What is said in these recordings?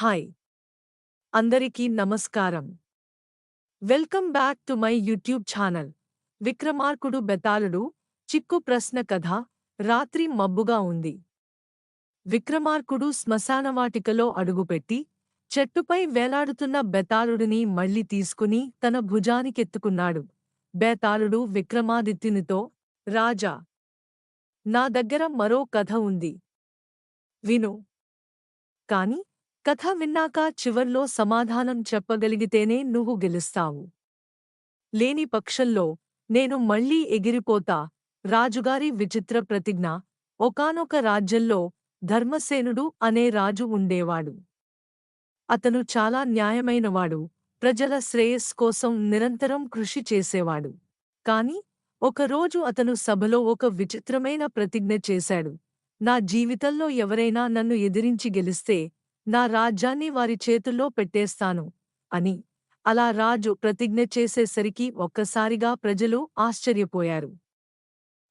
Hi. అందరికీ నమస్కారం. Welcome back to my YouTube channel. విక్రమార్కుడు బెతాళుడు చిక్కు ప్రశ్న కథ రాత్రి మబ్బుగా ఉంది. విక్రమార్కుడు శ్మశానవాటికలో అడుగుపెట్టి చెట్టుపై వేలాడుతున్న బెతాళుడిని మళ్ళీ తీసుకుని తన భుజానికెత్తుకున్నాడు. బేతాళుడు విక్రమాదిత్యునితో రాజా నా దగ్గర మరో కథ ఉంది. విను. కాని కథ విన్నాక చివర్లో సమాధానం చెప్పగలిగితేనే నువ్వు గెలుస్తావు. లేని పక్షంలో నేను మళ్ళీ ఎగిరిపోతా రాజుగారి విచిత్ర ప్రతిజ్ఞ ఒకానొక రాజ్యంలో ధర్మసేనుడు అనే రాజు ఉండేవాడు. అతను చాలా న్యాయమైనవాడు ప్రజల శ్రేయస్ కోసం నిరంతరం కృషి చేసేవాడు. కాని ఒకరోజు అతను సభలో ఒక విచిత్రమైన ప్రతిజ్ఞ చేశాడు. నా జీవితంలో ఎవరైనా నన్ను ఎదిరించి గెలిస్తే నా రాజ్యాన్ని వారి చేతుల్లో పెట్టేస్తాను అని. అలా రాజు ప్రతిజ్ఞ చేసేసరికి ఒక్కసారిగా ప్రజలు ఆశ్చర్యపోయారు.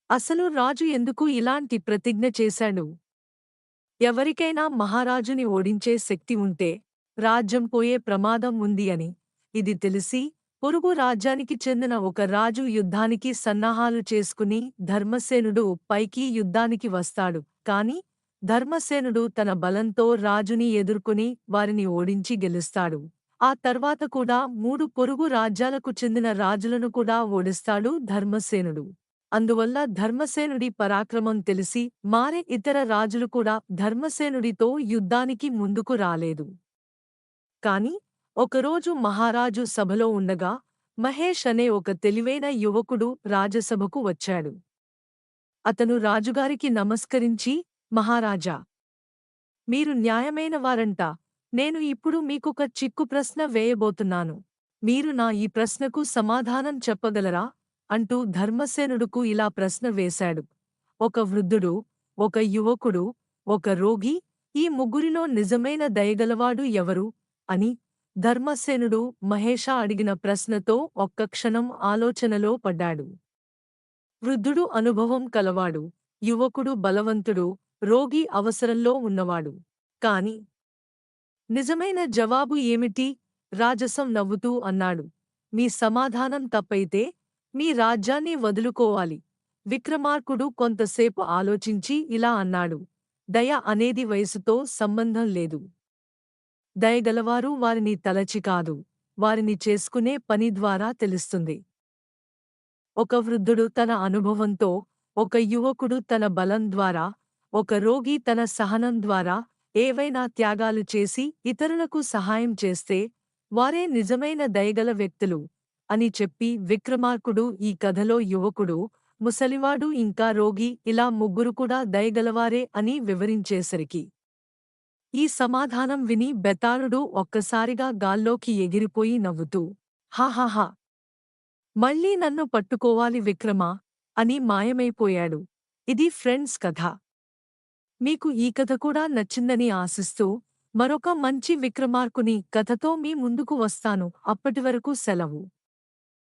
అసలు రాజు ఎందుకు ఇలాంటి ప్రతిజ్ఞ చేశాడు? ఎవరికైనా మహారాజుని ఓడించే శక్తి ఉంటే రాజ్యం పోయే ప్రమాదం ఉంది అని. ఇది తెలిసి పొరుగు రాజ్యానికి చెందిన ఒక రాజు యుద్ధానికి సన్నాహాలు చేసుకుని ధర్మసేనుడు పైకి యుద్ధానికి వస్తాడు కాని ధర్మసేనుడు తన బలంతో రాజుని ఎదుర్కొని వారిని ఓడించి గెలుస్తాడు. ఆ తర్వాత కూడా మూడు పొరుగు రాజ్యాలకు చెందిన రాజులను కూడా ఓడిస్తాడు ధర్మసేనుడు. అందువల్ల ధర్మసేనుడి పరాక్రమం తెలిసి మారే ఇతర రాజులు కూడా ధర్మసేనుడితో యుద్ధానికి ముందుకు రాలేదు. కాని ఒకరోజు మహారాజు సభలో ఉండగా మహేష్ అనే ఒక తెలివైన యువకుడు రాజసభకు వచ్చాడు. అతను రాజుగారికి నమస్కరించి మహారాజా! మీరు న్యాయమైన వారంట. నేను ఇప్పుడు మీకొక చిక్కు ప్రశ్న వేయబోతున్నాను. మీరు నా ఈ ప్రశ్నకు సమాధానం చెప్పగలరా? అంటూ ధర్మసేనుడుకు ఇలా ప్రశ్న వేశాడు. ఒక వృద్ధుడు ఒక యువకుడు ఒక రోగి ఈ ముగ్గురిలో నిజమైన దయగలవాడు ఎవరు? అని ధర్మసేనుడు మహేష అడిగిన ప్రశ్నతో ఒక్క క్షణం ఆలోచనలో పడ్డాడు. వృద్ధుడు అనుభవం కలవాడు. యువకుడు బలవంతుడు రోగి అవసరంలో ఉన్నవాడు. కాని నిజమైన జవాబు ఏమిటి రాజసం నవ్వుతూ అన్నాడు. మీ సమాధానం తప్పైతే మీ రాజ్యాన్ని వదులుకోవాలి. విక్రమార్కుడు కొంతసేపు ఆలోచించి ఇలా అన్నాడు. దయ అనేది వయసుతో సంబంధం లేదు. దయగలవారు వారిని తలచి కాదు. వారిని చేసుకునే పని ద్వారా తెలుస్తుంది. ఒక వృద్ధుడు తన అనుభవంతో ఒక యువకుడు తన బలం ద్వారా ఒక రోగి తన సహనం ద్వారా ఏవైనా త్యాగాలు చేసి ఇతరులకు సహాయం చేస్తే వారే నిజమైన దయగల వ్యక్తులు అని చెప్పి విక్రమార్కుడు ఈ కథలో యువకుడు ముసలివాడు ఇంకా రోగి ఇలా ముగ్గురు కూడా దయగలవారే అని వివరించేసరికి. ఈ సమాధానం విని బెతారుడు ఒక్కసారిగా గాల్లోకి ఎగిరిపోయి నవ్వుతూ హాహాహా మళ్ళీ నన్ను పట్టుకోవాలి విక్రమా? అని మాయమైపోయాడు. ఇది ఫ్రెండ్స్ కథ. మీకు ఈ కథ కూడా నచ్చిందని ఆశిస్తూ మరొక మంచి విక్రమార్కుని కథతో మీ ముందుకు వస్తాను. అప్పటివరకు సెలవు.